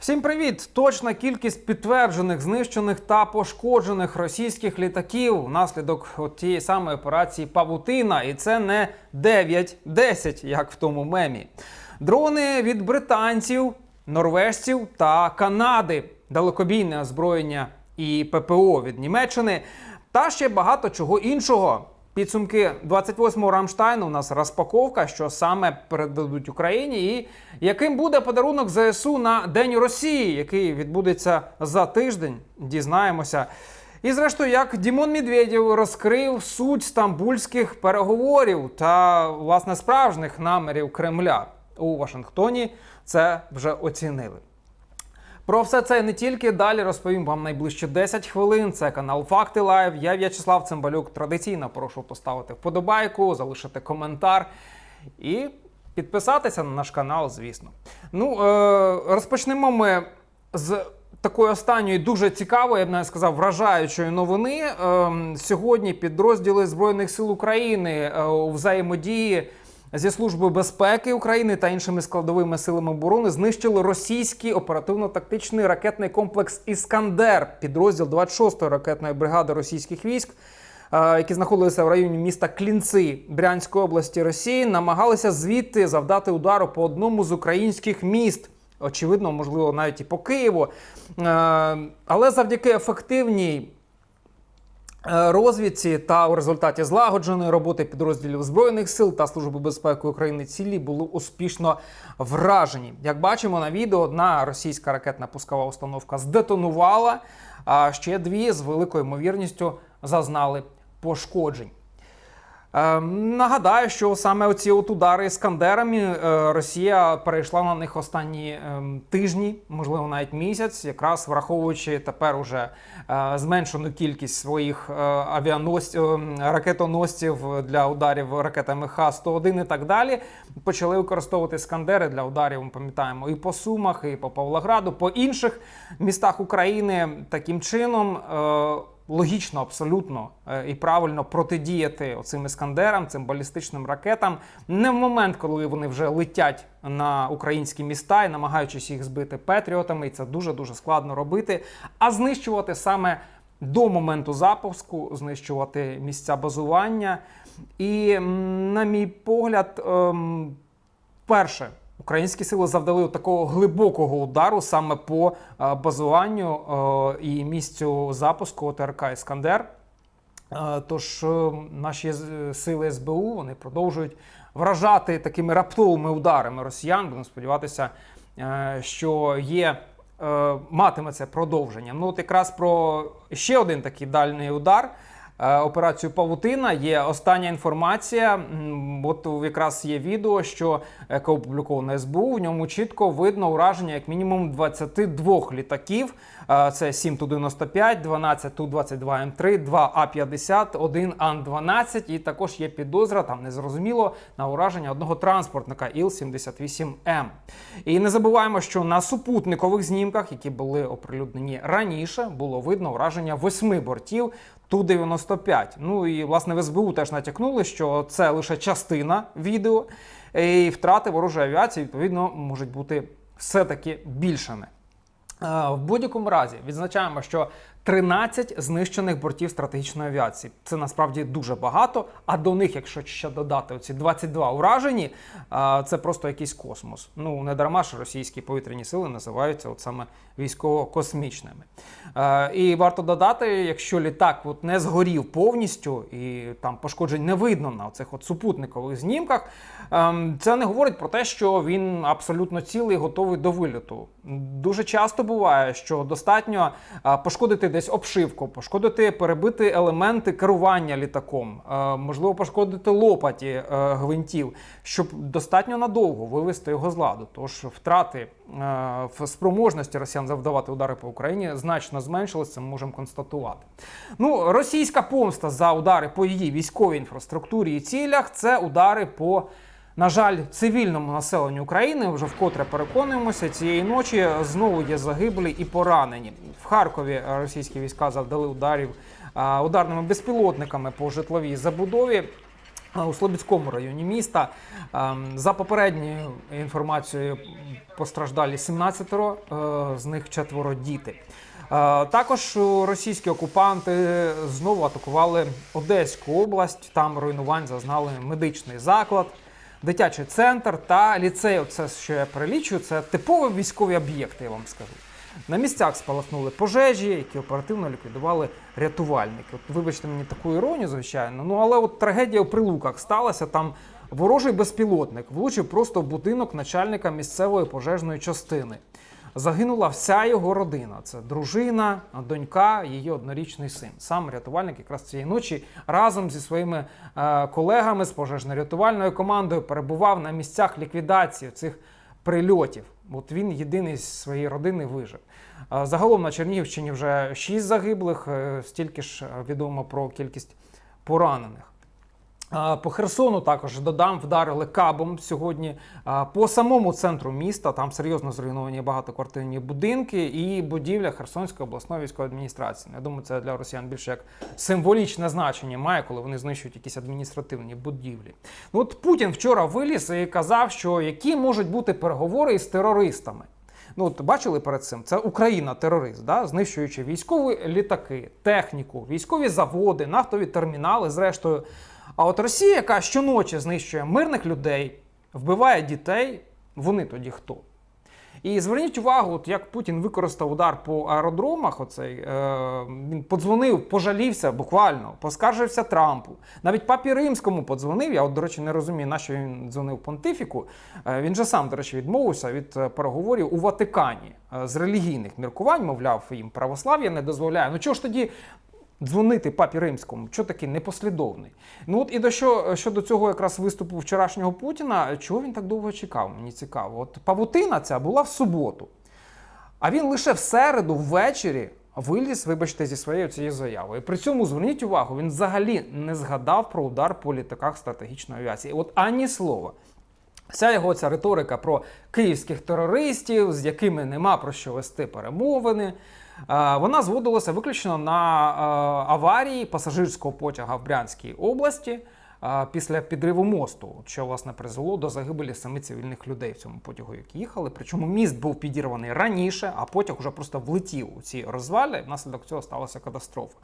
Всім привіт! Точна кількість підтверджених, знищених та пошкоджених російських літаків внаслідок от тієї самої операції Павутина. І це не 9-10, як в тому мемі. Дрони від британців, норвежців та Канади, далекобійне озброєння і ППО від Німеччини та ще багато чого іншого. Підсумки 28-го Рамштайну у нас розпаковка, що саме передадуть Україні, і яким буде подарунок ЗСУ на День Росії, який відбудеться за тиждень. Дізнаємося. І зрештою, як Дімон Медведєв розкрив суть стамбульських переговорів та власне справжніх намірів Кремля у Вашингтоні, це вже оцінили. Про все це не тільки далі розповім вам найближче 10 хвилин. Це канал Факти Лайв. Я В'ячеслав Цимбалюк. Традиційно прошу поставити вподобайку, залишити коментар і підписатися на наш канал, звісно. Ну, е- розпочнемо ми з. Такої останньої дуже цікавої, я б навіть сказав, вражаючої новини. Ем, сьогодні підрозділи Збройних сил України е, у взаємодії зі Службою безпеки України та іншими складовими силами оборони знищили російський оперативно-тактичний ракетний комплекс Іскандер, підрозділ 26-ї ракетної бригади російських військ. е, Які знаходилися в районі міста Клінци Брянської області Росії, намагалися звідти завдати удару по одному з українських міст. Очевидно, можливо, навіть і по Києву. Е, Але завдяки ефективній розвідці та у результаті злагодженої роботи підрозділів збройних сил та служби безпеки України цілі були успішно вражені. Як бачимо на відео, одна російська ракетна пускова установка здетонувала, а ще дві з великою ймовірністю зазнали пошкоджень. Е, нагадаю, що саме оці от удари іскандерами е, Росія перейшла на них останні е, тижні, можливо, навіть місяць, якраз враховуючи тепер уже е, зменшену кількість своїх е, авіаносців, е, ракетоносців для ударів ракетами Х-101 і так далі. Почали використовувати іскандери для ударів. Ми пам'ятаємо і по Сумах, і по Павлограду, по інших містах України. Таким чином. Логічно, абсолютно е, і правильно протидіяти цим іскандерам, цим балістичним ракетам, не в момент, коли вони вже летять на українські міста і намагаючись їх збити петріотами, і це дуже дуже складно робити, а знищувати саме до моменту запуску, знищувати місця базування. І, на мій погляд, ем, перше. Українські сили завдали такого глибокого удару саме по е, базуванню е, і місцю запуску ОТРК Іскандер. Е, Тож наші сили СБУ вони продовжують вражати такими раптовими ударами росіян. Будемо сподіватися, що є. Матиме це продовження. Ну, от якраз про ще один такий дальний удар. Е, Операцію Павутина є остання інформація. От якраз є відео, що яке опубліковано СБУ. В ньому чітко видно ураження як мінімум 22 літаків. Е, Це 7 Ту-95, 12 Ту-22М3, 2 А-50, 1 Ан-12. І також є підозра, там незрозуміло, на ураження одного транспортника Іл-78М. І не забуваємо, що на супутникових знімках, які були оприлюднені раніше, було видно ураження восьми бортів Ту-95. Ну і власне в СБУ теж натякнули, що це лише частина відео, і втрати ворожої авіації відповідно можуть бути все-таки більшими. Е, В будь-якому разі відзначаємо, що 13 знищених бортів стратегічної авіації. Це насправді дуже багато. А до них, якщо ще додати оці 22 уражені, е, це просто якийсь космос. Ну не дарма ж російські повітряні сили називаються от саме військово-космічними. Е, І варто додати, якщо літак от не згорів повністю і там пошкоджень не видно на цих от супутникових знімках, ем, це не говорить про те, що він абсолютно цілий, готовий до вильоту. Дуже часто буває, що достатньо а, пошкодити десь обшивку, пошкодити, перебити елементи керування літаком, е, можливо, пошкодити лопаті е, гвинтів, щоб достатньо надовго вивести його з ладу. Тож втрати е, в спроможності росіян завдавати удари по Україні значно зменшилися, це ми можемо констатувати. Ну, російська помста за удари по її військовій інфраструктурі і цілях це удари по. На жаль, цивільному населенню України вже вкотре переконуємося, цієї ночі знову є загиблі і поранені. В Харкові російські війська завдали ударів ударними безпілотниками по житловій забудові. у Слобідському районі міста. За попередньою інформацією постраждалі 17, е, з них четверо діти. Також російські окупанти знову атакували Одеську область. Там руйнувань зазнали медичний заклад, дитячий центр та ліцей. Оце що я перелічую, це типові військові об'єкти, я вам скажу. На місцях спалахнули пожежі, які оперативно ліквідували рятувальники. От, вибачте мені таку іронію, звичайно. Ну але от трагедія у Прилуках сталася. Там ворожий безпілотник влучив просто в будинок начальника місцевої пожежної частини. Загинула вся його родина. Це дружина, донька, її однорічний син. Сам рятувальник якраз цієї ночі разом зі своїми е, колегами з пожежно-рятувальною командою перебував на місцях ліквідації цих прильотів. От він єдиний з своєї родини вижив. А Загалом на Чернігівщині вже 6 загиблих, е, стільки ж е, відомо про кількість поранених. По Херсону також додам, вдарили кабом сьогодні. По самому центру міста там серйозно зруйновані багатоквартирні будинки і будівля Херсонської обласної військової адміністрації. Я думаю, це для росіян більше як символічне значення має, коли вони знищують якісь адміністративні будівлі. Ну от Путін вчора виліз і казав, що які можуть бути переговори із терористами. Ну, от бачили перед цим, це Україна терорист, да? знищуючи військові літаки, техніку, військові заводи, нафтові термінали, зрештою. А от Росія, яка щоночі знищує мирних людей, вбиває дітей, вони тоді хто? І зверніть увагу, от як Путін використав удар по аеродромах. Оцей е, він подзвонив, пожалівся буквально, поскаржився Трампу. Навіть папі римському подзвонив. Я от, до речі, не розумію, на що він дзвонив понтифіку. Е, він же сам, до речі, відмовився від е, переговорів у Ватикані е, з релігійних міркувань, мовляв, їм православ'я не дозволяє. Ну чого ж тоді дзвонити папі римському, що такий непослідовний. Ну от і до що щодо цього якраз виступу вчорашнього Путіна, чого він так довго чекав? Мені цікаво. От павутина ця була в суботу, а він лише в середу ввечері. Виліз, вибачте, зі своєю цією заявою. При цьому зверніть увагу, він взагалі не згадав про удар по літаках стратегічної авіації. От ані слова. Вся його ця риторика про київських терористів, з якими нема про що вести перемовини. Е, Вона зводилася виключно на е, аварії пасажирського потяга в Брянській області після підриву мосту, що власне призвело до загибелі семи цивільних людей в цьому потягу, які їхали. Причому міст був підірваний раніше, а потяг уже просто влетів у ці розвалі. Внаслідок цього сталася катастрофа.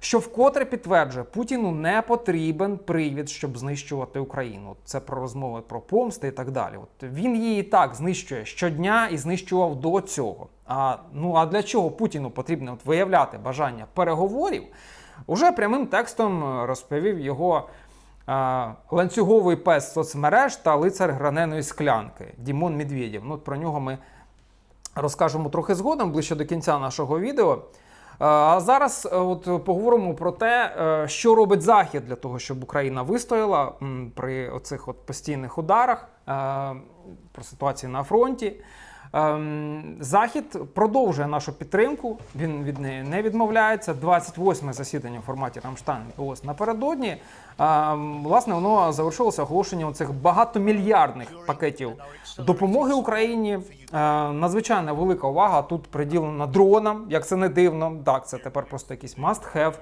Що вкотре підтверджує, Путіну не потрібен привід, щоб знищувати Україну. Це про розмови про помсти і так далі. От він її і так знищує щодня і знищував до цього. А ну а для чого Путіну потрібно от виявляти бажання переговорів? Уже прямим текстом е, розповів його ланцюговий пес соцмереж та лицар граненої склянки Дімон Медведєв. Ну, про нього ми розкажемо трохи згодом, ближче до кінця нашого відео. А зараз е, от поговоримо про те, е, що робить Захід для того, щоб Україна вистояла при оцих от постійних ударах, е, про ситуацію на фронті. Ем, Захід продовжує нашу підтримку. Він від неї не відмовляється. 28 засідання в форматі Рамштайн відбулось напередодні. Ем, Власне, воно завершилося оголошенням цих багатомільярдних пакетів допомоги Україні. Е, Надзвичайно велика увага тут приділена дронам, як це не дивно. Так, це тепер просто якийсь must-have.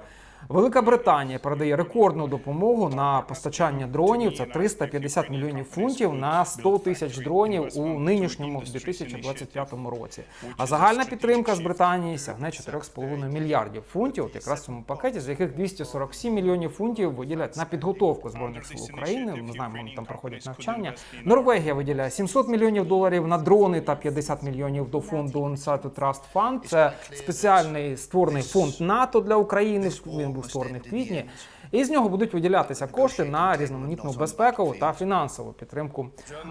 Велика Британія передає рекордну допомогу на постачання дронів. Це 350 мільйонів фунтів на 100 тисяч дронів у нинішньому 2025 році. А загальна підтримка з Британії сягне 4,5 мільярдів фунтів. От якраз в цьому пакеті, з яких 247 мільйонів фунтів виділять на підготовку збройних сил України. Ми знаємо, вони там проходять навчання. Норвегія виділяє 700 мільйонів доларів на дрони та 50 мільйонів до фонду Unsatu Trust Fund. Це спеціальний створений фонд НАТО для України. Був створений в квітні. І з нього будуть виділятися кошти на різноманітну безпекову та фінансову підтримку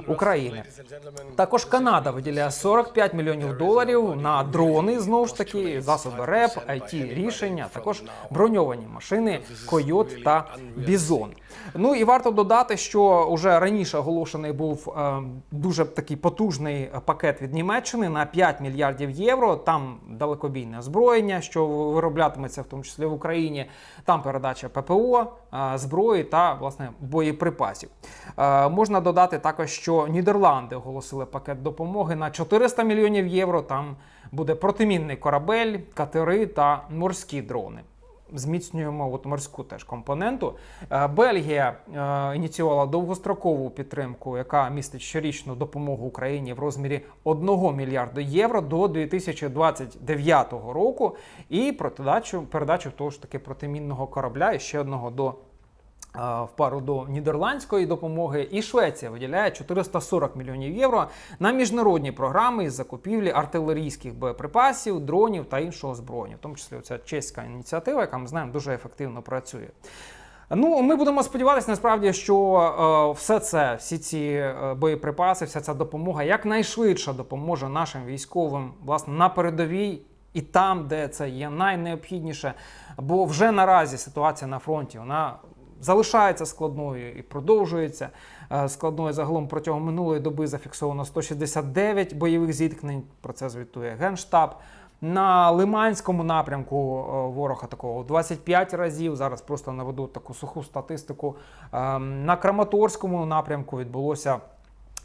України. Також Канада виділяє 45 мільйонів доларів на дрони, знову ж таки, засоби РЕП, it рішення, також броньовані машини Койот та Бізон. Ну і варто додати, що вже раніше оголошений був е, дуже такий потужний пакет від Німеччини на 5 мільярдів євро. Там далекобійне озброєння, що вироблятиметься в тому числі в Україні. Там передача ППО, е, зброї та власне боєприпасів. Е, можна додати також, що Нідерланди оголосили пакет допомоги на 400 мільйонів євро. Там буде протимінний корабель, катери та морські дрони. Зміцнюємо от морську теж компоненту. Е, Бельгія е, ініціювала довгострокову підтримку, яка містить щорічну допомогу Україні в розмірі 1 мільярда євро до 2029 року, і протидачу передачу того ж таки протимінного корабля і ще одного до. Е, В пару до нідерландської допомоги, і Швеція виділяє 440 мільйонів євро на міжнародні програми із закупівлі артилерійських боєприпасів, дронів та іншого озброєння, в тому числі ця чеська ініціатива, яка ми знаємо дуже ефективно працює. Ну, ми будемо сподіватися, насправді, що е, все це, всі ці е, боєприпаси, вся ця допомога якнайшвидше допоможе нашим військовим власне на передовій і там, де це є найнеобхідніше. Бо вже наразі ситуація на фронті вона залишається складною і продовжується е, складною. Загалом протягом минулої доби зафіксовано 169 бойових зіткнень. Про це звітує Генштаб. На Лиманському напрямку е, ворог атакував 25 разів. Зараз просто наведу таку суху статистику. Ем, На Краматорському напрямку відбулося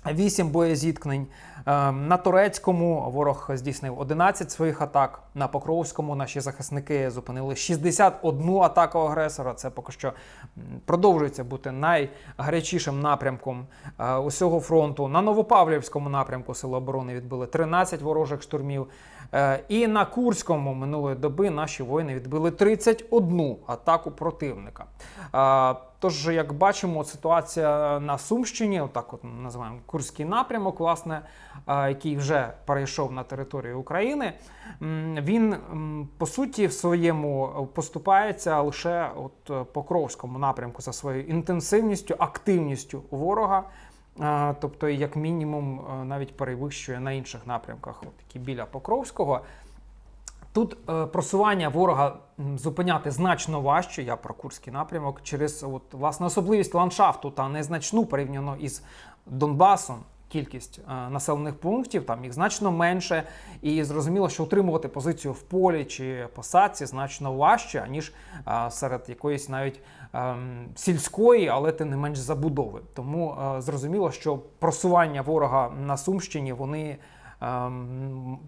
8 боєзіткнень. Ем, На турецькому ворог здійснив 11 своїх атак. На Покровському наші захисники зупинили 61 атаку агресора. Це поки що продовжується бути найгарячішим напрямком е, усього фронту. На Новопавлівському напрямку Сили оборони відбили 13 ворожих штурмів. Е, І на Курському минулої доби наші воїни відбили 31 атаку противника. Е, Тож, як бачимо, ситуація на Сумщині, отак от називаємо Курський напрямок, власне, е, який вже перейшов на територію України, він по суті в своєму поступається лише от е, Покровському напрямку за своєю інтенсивністю, активністю ворога. Е, Тобто, як мінімум, е, навіть перевищує на інших напрямках, от які біля Покровського. Тут е, просування ворога зупиняти значно важче. Я про Курський напрямок через от, власне особливість ландшафту та незначну порівняно із Донбасом. Кількість е, населених пунктів там їх значно менше, і зрозуміло, що утримувати позицію в полі чи посадці значно важче, ніж е, серед якоїсь навіть ем, сільської, але тим не менш забудови. Тому е, зрозуміло, що просування ворога на Сумщині вони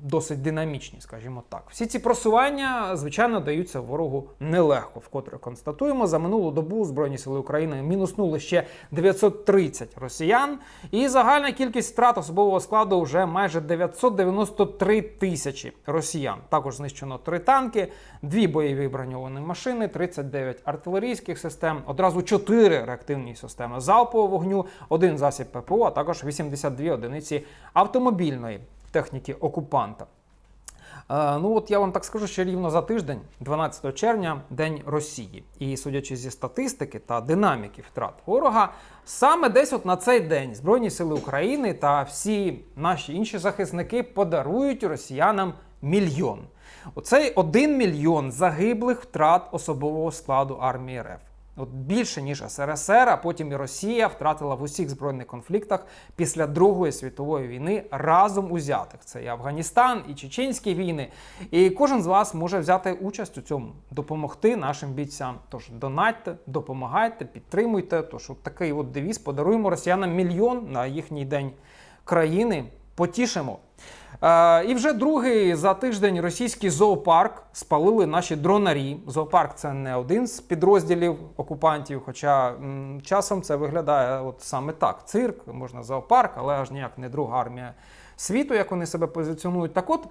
досить динамічні, скажімо так. Всі ці просування, звичайно, даються ворогу нелегко. Вкотре констатуємо, за минулу добу Збройні сили України мінуснули ще 930 росіян, і загальна кількість втрат особового складу вже майже 993 тисячі росіян. Також знищено три танки, дві бойові броньовані машини, 39 артилерійських систем, одразу 4 реактивні системи залпового вогню, один засіб ППО, а також 82 одиниці автомобільної техніки окупанта. Е, Ну от я вам так скажу, що рівно за тиждень, 12 червня, День Росії. І судячи зі статистики та динаміки втрат ворога, саме десь от на цей день Збройні Сили України та всі наші інші захисники подарують росіянам мільйон. Оцей один мільйон загиблих втрат особового складу армії РФ. От більше ніж СРСР, а потім і Росія втратила в усіх збройних конфліктах після Другої світової війни разом узятих. Це і Афганістан, і Чеченські війни. І кожен з вас може взяти участь у цьому, допомогти нашим бійцям. Тож донатьте, допомагайте, підтримуйте. Тож от такий от девіз подаруємо росіянам мільйон на їхній день країни. Потішимо. Е, і вже другий за тиждень російський зоопарк спалили наші дронарі. Зоопарк це не один з підрозділів окупантів, хоча часом це виглядає от саме так: цирк, можна зоопарк, але аж ніяк не друга армія світу, як вони себе позиціонують. Так от,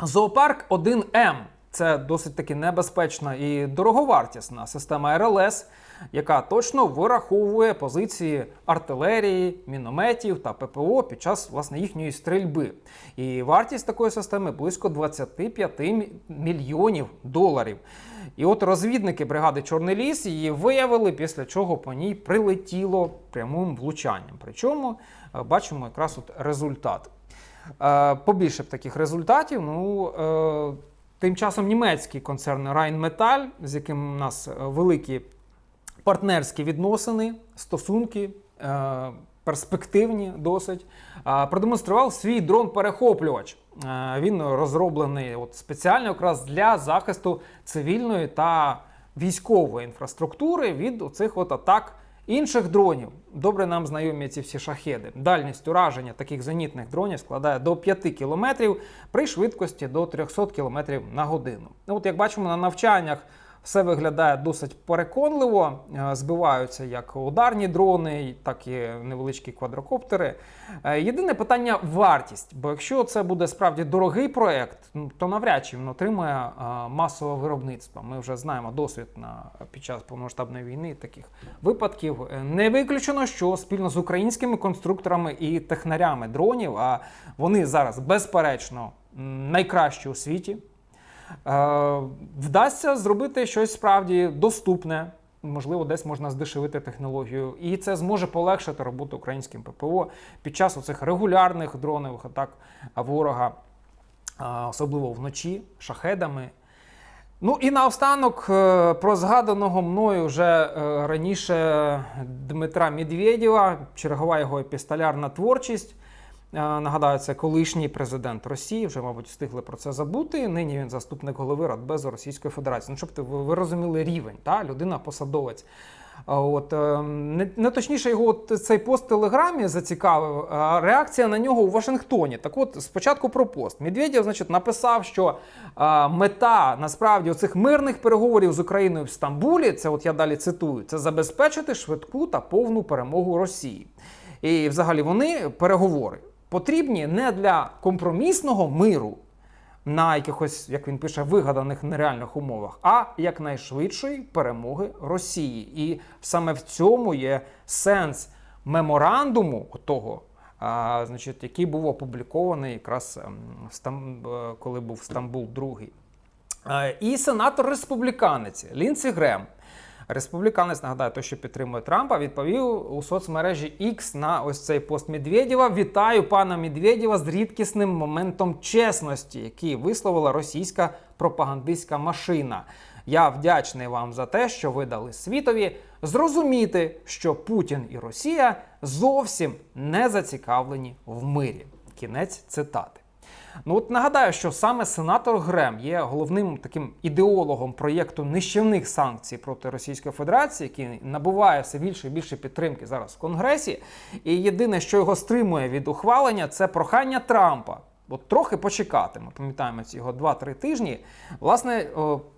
зоопарк 1М. Це досить таки небезпечна і дороговартісна система РЛС, яка точно вираховує позиції артилерії, мінометів та ППО під час власне їхньої стрільби. І вартість такої системи близько 25 мільйонів доларів. І от розвідники бригади Чорний ліс її виявили, після чого по ній прилетіло прямим влучанням. Причому е, бачимо якраз от результат. Е, Побільше б таких результатів. Ну, е, тим часом німецький концерн Rheinmetall, з яким у нас великі партнерські відносини, стосунки, е, перспективні досить, продемонстрував свій дрон-перехоплювач. Е, Він розроблений от спеціально якраз для захисту цивільної та військової інфраструктури від оцих от атак інших дронів. Добре нам знайомі ці всі шахеди. Дальність ураження таких зенітних дронів складає до 5 км при швидкості до 300 км на годину. Ну, От як бачимо на навчаннях Все виглядає досить переконливо. Е, Збиваються як ударні дрони, так і невеличкі квадрокоптери. Е, Єдине питання вартість. Бо якщо це буде справді дорогий проект, ну, то навряд чи він отримає е, масове виробництво. Ми вже знаємо досвід на під час повномасштабної війни таких випадків. Не виключено, що спільно з українськими конструкторами і технарями дронів, а вони зараз безперечно найкращі у світі. Е, вдасться зробити щось справді доступне. Можливо, десь можна здешевити технологію, і це зможе полегшити роботу українським ППО під час оцих регулярних дронових атак ворога, особливо вночі, шахедами. Ну і наостанок е, про згаданого мною вже е, раніше Дмитра Медведєва, чергова його епістолярна творчість. Е, Нагадаю, це колишній президент Росії, вже, мабуть, встигли про це забути. Нині він заступник голови Радбезу Російської Федерації. Ну, щоб ви, ви розуміли рівень, та? людина посадовець. От е, не, не точніше його от цей пост в Телеграмі зацікавив. А реакція на нього у Вашингтоні. Так от спочатку про пост. Медведєв, значить, написав, що а, мета насправді оцих мирних переговорів з Україною в Стамбулі, це от я далі цитую, це забезпечити швидку та повну перемогу Росії. І взагалі вони переговори потрібні не для компромісного миру на якихось, як він пише, вигаданих нереальних умовах, а якнайшвидшої перемоги Росії. І саме в цьому є сенс меморандуму того, а, значить, який був опублікований якраз ем, е, коли був Стамбул другий. Е, І сенатор республіканець Лінсі Грем. Республіканець, нагадаю, той, що підтримує Трампа, відповів у соцмережі X на ось цей пост Медведєва. Вітаю пана Медведєва з рідкісним моментом чесності, який висловила російська пропагандистська машина. Я вдячний вам за те, що ви дали світові зрозуміти, що Путін і Росія зовсім не зацікавлені в мирі. Кінець цитати. Ну от нагадаю, що саме сенатор Грем є головним таким ідеологом проєкту нищівних санкцій проти Російської Федерації, який набуває все більше і більше підтримки зараз в Конгресі. І єдине, що його стримує від ухвалення, це прохання Трампа. От трохи почекати. Ми пам'ятаємо ці його 2-3 тижні. Власне,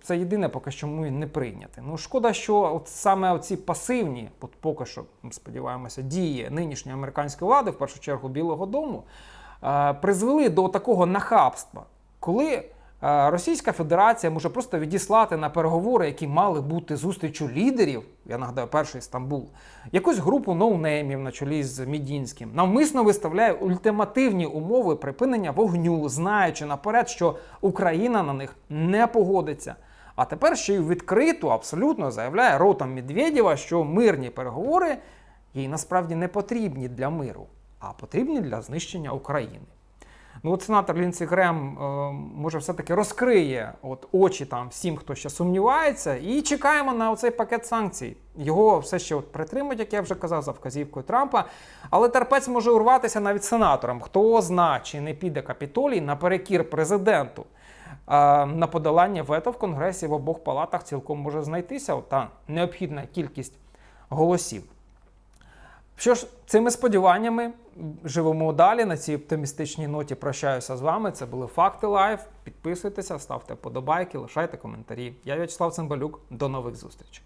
це єдине, поки що ми не прийняти. Ну шкода, що от саме оці пасивні, от поки що сподіваємося, дії нинішньої американської влади, в першу чергу Білого Дому, призвели до такого нахабства, коли е, Російська Федерація може просто відіслати на переговори, які мали бути зустрічю лідерів. Я нагадаю, перший Стамбул, якусь групу ноунеймів на чолі з Мідінським, навмисно виставляє ультимативні умови припинення вогню, знаючи наперед, що Україна на них не погодиться. А тепер ще й відкрито абсолютно заявляє ротом Медведєва, що мирні переговори їй насправді не потрібні для миру, а потрібні для знищення України. Ну, от сенатор Лінсі Грем е, може все-таки розкриє от очі там всім, хто ще сумнівається, і чекаємо на оцей пакет санкцій. Його все ще от притримують, як я вже казав, за вказівкою Трампа. Але терпець може урватися навіть сенаторам. Хто зна, чи не піде капітолій наперекір президенту. На подолання вето в Конгресі в обох палатах цілком може знайтися та необхідна кількість голосів. Що ж, цими сподіваннями живемо далі. На цій оптимістичній ноті прощаюся з вами. Це були факти лайф. Підписуйтеся, ставте подобайки, лишайте коментарі. Я В'ячеслав Цимбалюк. До нових зустрічей.